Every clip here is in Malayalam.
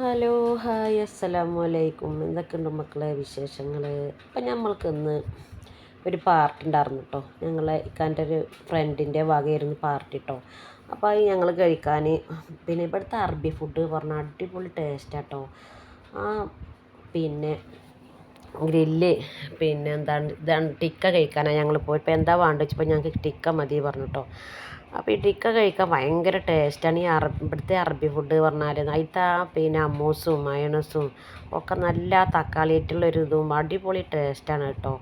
ഹലോ ഹായ് അസ്സലാമു അലൈക്കും എന്തൊക്കെയുണ്ട് മക്കളെ വിശേഷങ്ങൾ അപ്പം നമ്മൾക്ക് ഇന്ന് ഒരു പാർട്ടി ഉണ്ടായിരുന്നു കേട്ടോ ഞങ്ങളെ ഇക്കാന്റെ ഒരു ഫ്രണ്ടിന്റെ വകയായിരുന്നു പാർട്ടി കേട്ടോ അപ്പോൾ അത് ഞങ്ങൾ കഴിക്കാൻ പിന്നെ ഇവിടുത്തെ അറബി ഫുഡ് പറഞ്ഞാൽ അടിപൊളി ടേസ്റ്റാട്ടോ ആ പിന്നെ ഗ്രില്ല് പിന്നെ എന്താണ് ഇതാണ് ടിക്ക കഴിക്കാനാണ് ഞങ്ങൾ പോയപ്പോൾ എന്താ വേണ്ടത് വെച്ചപ്പോൾ ഞങ്ങൾക്ക് ടിക്ക മതി പറഞ്ഞു കേട്ടോ അപ്പോൾ ഇടിക്ക ടിക്ക കഴിക്കാൻ ഭയങ്കര ടേസ്റ്റാണ് ഈ അറബി ഇവിടുത്തെ അറബി ഫുഡ് പറഞ്ഞാൽ അതിലത്തെ പിന്നെ അമ്മൂസും മയണസും ഒക്കെ നല്ല തക്കാളിയായിട്ടുള്ളൊരു ഇതും അടിപൊളി ടേസ്റ്റാണ് കേട്ടോ.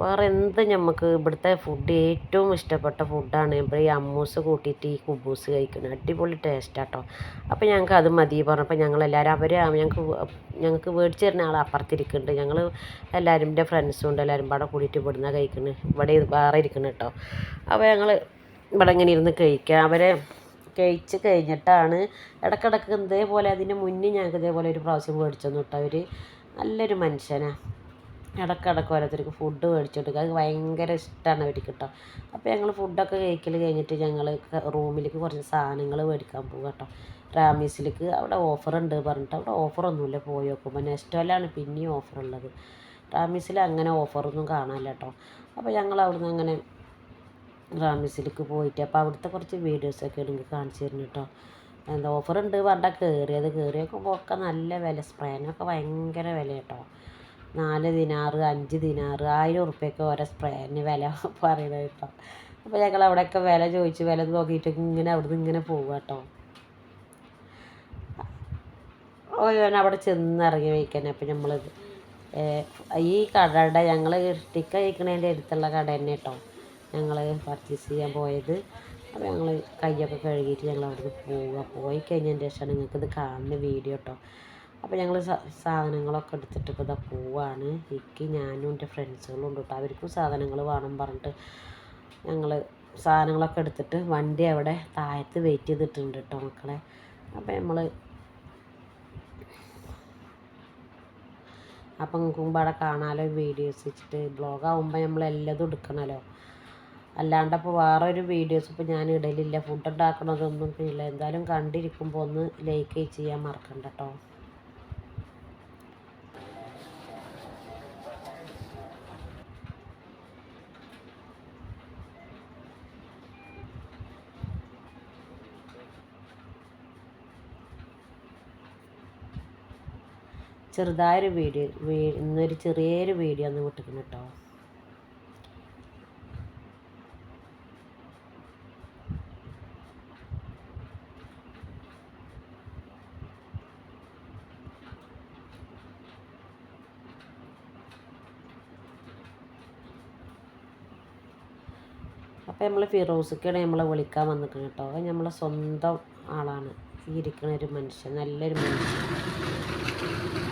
വേറെ എന്ത് നമുക്ക് ഇവിടുത്തെ ഫുഡ് ഏറ്റവും ഇഷ്ടപ്പെട്ട ഫുഡാണ് ഇപ്പോൾ ഈ അമ്മൂസ് കൂട്ടിയിട്ട് ഈ കുബൂസ് കഴിക്കുന്നത് അടിപൊളി ടേസ്റ്റാട്ടോ അപ്പോൾ ഞങ്ങൾക്ക് അത് മതി പറഞ്ഞപ്പോൾ ഞങ്ങളെല്ലാവരും അവർ ഞങ്ങൾക്ക് ഞങ്ങൾക്ക് മേടിച്ച് തരുന്ന ആൾ അപ്പുറത്തിരിക്കുന്നുണ്ട് ഞങ്ങൾ എല്ലാവരും എന്റെ ഫ്രണ്ട്സും ഉണ്ട് എല്ലാവരും ഇവിടെ കൂടിയിട്ട് ഇവിടുന്ന് കഴിക്കുന്നത് ഇവിടെ വേറെ ഇരിക്കുന്നു കേട്ടോ. അപ്പോൾ ഞങ്ങൾ ഇവിടെ ഇങ്ങനെ ഇരുന്ന് കഴിക്കുക അവരെ കഴിച്ച് കഴിഞ്ഞിട്ടാണ് ഇടക്കിടക്ക് ഇതേപോലെ അതിന് മുന്നേ ഞങ്ങൾക്ക് ഇതേപോലെ ഒരു പ്രാവശ്യം മേടിച്ചു തന്നു കേട്ടോ. അവർ നല്ലൊരു മനുഷ്യനാണ് ഇടക്കിടക്ക് ഓരോരുത്തർക്ക് ഫുഡ് മേടിച്ചു കൊടുക്കുക. അത് ഭയങ്കര ഇഷ്ടമാണ് അവർക്ക് കേട്ടോ. അപ്പോൾ ഞങ്ങൾ ഫുഡൊക്കെ കഴിക്കൽ കഴിഞ്ഞിട്ട് ഞങ്ങൾ റൂമിലേക്ക് കുറച്ച് സാധനങ്ങൾ മേടിക്കാൻ പോകും കേട്ടോ. റാമീസിലേക്ക് അവിടെ ഓഫർ ഉണ്ട് പറഞ്ഞിട്ട് അവിടെ ഓഫറൊന്നുമില്ല പോയി നോക്കുമ്പോൾ നെസ്റ്റോയിലാണ് പിന്നെയും ഓഫർ ഉള്ളത്. റാമീസിൽ അങ്ങനെ ഓഫറൊന്നും കാണാനില്ല കേട്ടോ. അപ്പോൾ ഞങ്ങൾ അവിടുന്ന് അങ്ങനെ റാമിസിലേക്ക് പോയിട്ട് അപ്പോൾ അവിടുത്തെ കുറച്ച് വീഡിയോസൊക്കെ എനിക്ക് കാണിച്ചു തരുന്നു കേട്ടോ. എന്താ ഓഫർ ഉണ്ട് പറഞ്ഞാൽ കയറിയത് കയറി നോക്കുമ്പോൾ ഒക്കെ നല്ല വില. സ്പ്രേനൊക്കെ ഭയങ്കര വില കേട്ടോ. നാല് ദിനാറ് അഞ്ച് ദിനാറ് ആയിരം ഉറുപ്പ്യൊക്കെ ഓരോ സ്പ്രേന് വില പറയുന്നത് കേട്ടോ. അപ്പോൾ ഞങ്ങൾ അവിടെയൊക്കെ വില ചോദിച്ച് വില നോക്കിയിട്ട് ഇങ്ങനെ അവിടുന്ന് ഇങ്ങനെ പോവുക കേട്ടോ. ഓ ഞാൻ അവിടെ ചെന്ന് ഇറങ്ങി വയ്ക്കാൻ അപ്പോൾ നമ്മൾ ഈ കടയുടെ ഞങ്ങൾ ടിക്ക അടുത്തുള്ള കട തന്നെ കേട്ടോ. ഞങ്ങൾ പർച്ചേസ് ചെയ്യാൻ പോയത്. അപ്പോൾ ഞങ്ങൾ കൈയൊക്കെ കഴുകിയിട്ട് ഞങ്ങൾ അവിടുന്ന് പോവുക. പോയി കഴിഞ്ഞതിന് ശേഷമാണ് നിങ്ങൾക്കിത് കാണുന്ന വീഡിയോ കേട്ടോ അപ്പോൾ ഞങ്ങൾ സാധനങ്ങളൊക്കെ എടുത്തിട്ട് ഇപ്പോൾ ഇതാ പോവാണ്. എനിക്ക് ഞാനും എന്റെ ഫ്രണ്ട്സുകളും ഉണ്ട് കേട്ടോ അവർക്കും സാധനങ്ങൾ വേണം പറഞ്ഞിട്ട് ഞങ്ങൾ സാധനങ്ങളൊക്കെ എടുത്തിട്ട് വണ്ടി അവിടെ താഴത്ത് വെയിറ്റ് ചെയ്തിട്ടുണ്ട് കേട്ടോ മക്കളെ. അപ്പോൾ നമ്മൾ അപ്പം നിങ്ങൾക്ക് അവിടെ കാണാമല്ലോ വീഡിയോസ് വെച്ചിട്ട്? ബ്ലോഗ് ആകുമ്പോൾ നമ്മൾ എല്ലാതും എടുക്കണമല്ലോ അല്ലാണ്ട് അപ്പോൾ ഒരു വീഡിയോസ് ഇപ്പോൾ ഞാൻ ഇടലില്ല. ഫുഡ് ഉണ്ടാക്കണതൊന്നും ഇല്ല. എന്തായാലും കണ്ടിരിക്കുമ്പോൾ ഒന്ന് ലൈക്ക് ചെയ്യാൻ മറക്കണ്ട കേട്ടോ ചെറുതായൊരു വീഡിയോ ഇന്നൊരു ചെറിയൊരു വീഡിയോ ഒന്ന് വിട്ടിരിക്കുന്നു കേട്ടോ അപ്പോൾ നമ്മൾ ഫിറോസിക്കാണ് നമ്മളെ വിളിക്കാൻ വന്നിരിക്കുന്നത് കേട്ടോ. അത് നമ്മളെ സ്വന്തം ആളാണ്. ഈ ഇരിക്കുന്ന ഒരു മനുഷ്യൻ നല്ലൊരു മനുഷ്യൻ.